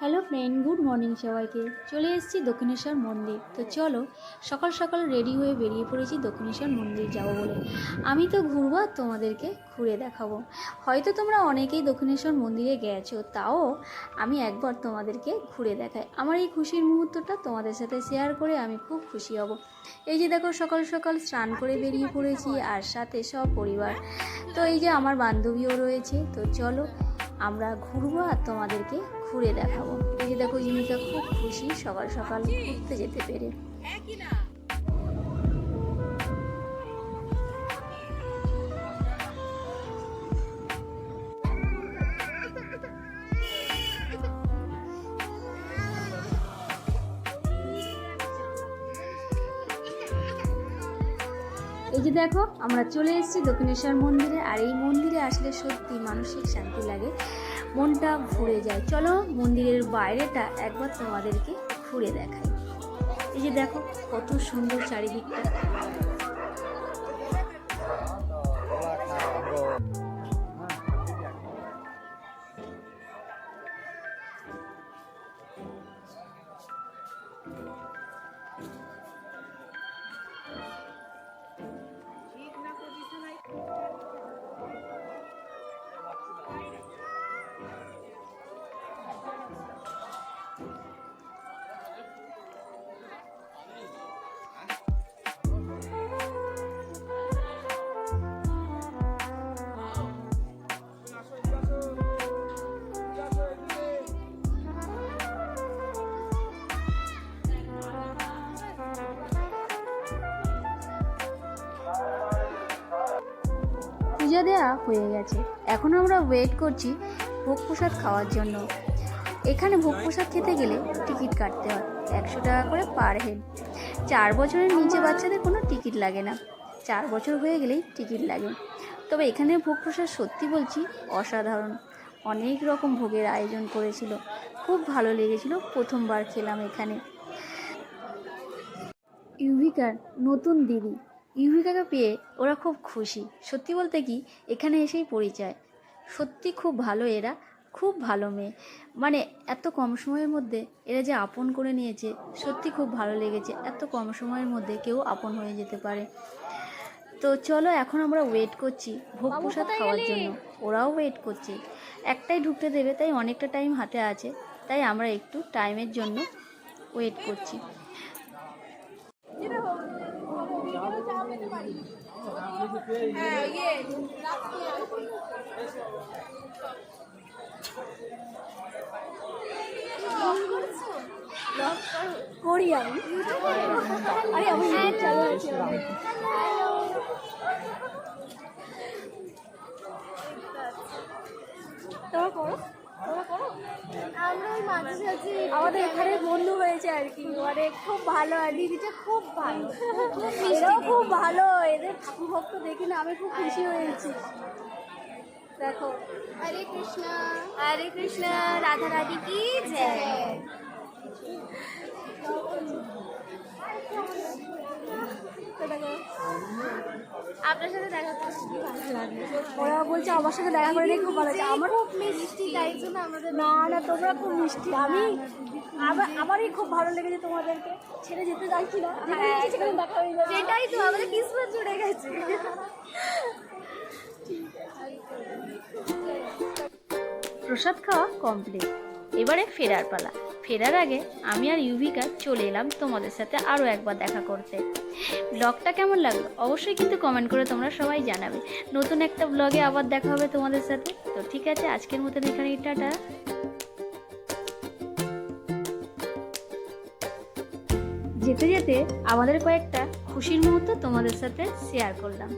Hello friend, good morning সবাইকে। চলে এসেছি দক্ষিণেশ্বর মন্দির। তো চলো, সকাল সকাল রেডি হয়ে বেরিয়ে পড়েছি দক্ষিণেশ্বর মন্দির যাব বলে। আমি তো ঘুরবো আর তোমাদেরকে ঘুরে দেখাবো। হয়তো তোমরা অনেকেই দক্ষিণেশ্বর মন্দিরে গেছো, তাও আমি একবার তোমাদেরকে ঘুরে দেখাই। আমার এই খুশির মুহূর্তটা তোমাদের সাথে শেয়ার করে আমি খুব খুশি হব। এই যে দেখো, সকাল সকাল স্নান করে বেরিয়ে পড়েছি আর সাথে সব পরিবার তো এই যে আমার বান্ধবীও রয়েছে, তো চলো আমরা ঘুরবো আর তোমাদেরকে ঘুরে দেখাবো। এই যে দেখো, ইমিকা খুব খুশি সকাল সকাল ঘুরতে যেতে পেরে। এই যে দেখো, আমরা চলে এসেছি দক্ষিণেশ্বর মন্দিরে, আর এই মন্দিরে আসলে সত্যি মানসিক শান্তি লাগে। মনটা ভরে যায়। চলো মন্দিরের বাইরেটা একবার তোমাদেরকে ঘুরে দেখাই। এই যে দেখো, কত সুন্দর চারিদিকটা। পূজা দেওয়া হয়ে গেছে। এখন আমরা ওয়েট করছি ভোগ প্রসাদ খাওয়ার জন্য। এখানে ভোগ প্রসাদ খেতে গেলে টিকিট কাটতে হয়। একশো টাকা করে পার হেড চার বছরের নিচে বাচ্চাদের কোনো টিকিট লাগে না। চার বছর হয়ে গেলেই টিকিট লাগে। তবে এখানে ভোগ প্রসাদ সত্যি বলছি অসাধারণ। অনেক রকম ভোগের আয়োজন করেছিল। খুব ভালো লেগেছিল প্রথমবার খেলাম এখানে। ইউভিকার, নতুন দিদি। ইউভিকাকে পেয়ে ওরা খুব খুশি। সত্যি বলতে কি এখানে এসেই পরিচয়। সত্যি খুব ভালো এরা খুব ভালো মেয়ে। মানে এত কম সময়ের মধ্যে এরা যে আপন করে নিয়েছে সত্যি খুব ভালো লেগেছে। এত কম সময়ের মধ্যে কেউ আপন হয়ে যেতে পারে। তো চলো এখন আমরা ওয়েট করছি ভোগ প্রসাদ খাওয়ার জন্য। ওরাও ওয়েট করছে। একটাই ঢুকতে দেবে তাই অনেকটা টাইম হাতে আছে। তাই আমরা একটু টাইমের জন্য ওয়েট করছি। করি আমি আরে আমি চালু আছে তোমরা করো তোমরা করো আমরা ওই মাঝে সাঝে আমাদের এখানে বন্ধু হয়েছে আর কি। মানে খুব ভালো আর দিদিটা খুব ভালো। এরাও খুব ভালো। এদের ঠাকুর ভক্ত দেখি না আমি খুব খুশি হয়েছি। দেখো। হরে কৃষ্ণ। হরে কৃষ্ণ রাধা রাধি কি জয়। আপনার সাথে দেখা করতে ভালো লাগল ওরা বলছে আমার সাথে দেখা করে খুব ভালো লাগছে। আমার খুব মিষ্টি তাই জন্য আমাদের না না তোমরা খুব মিষ্টি। আমি আমারই খুব ভালো লেগেছে তোমাদেরকে ছেড়ে যেতে চাইছি না। সেখানে দেখা হয়ে যাবে। সেটাই তো আমাদের কিসমত জুড়ে গেছে। প্রসাদ খাওয়া কমপ্লিট এবারে ফেরার পালা। ফেরার আগে আমি আর ইউভিকা চলে এলাম তোমাদের সাথে আরও একবার দেখা করতে। ব্লগটা কেমন লাগল? অবশ্যই কিন্তু কমেন্ট করে তোমরা সবাই জানাবে। নতুন একটা ব্লগে আবার দেখা হবে তোমাদের সাথে। তো ঠিক আছে, আজকের মতন এখানে টাটা। যেতে যেতে আমাদের কয়েকটা খুশির মুহূর্ত তোমাদের সাথে শেয়ার করলাম।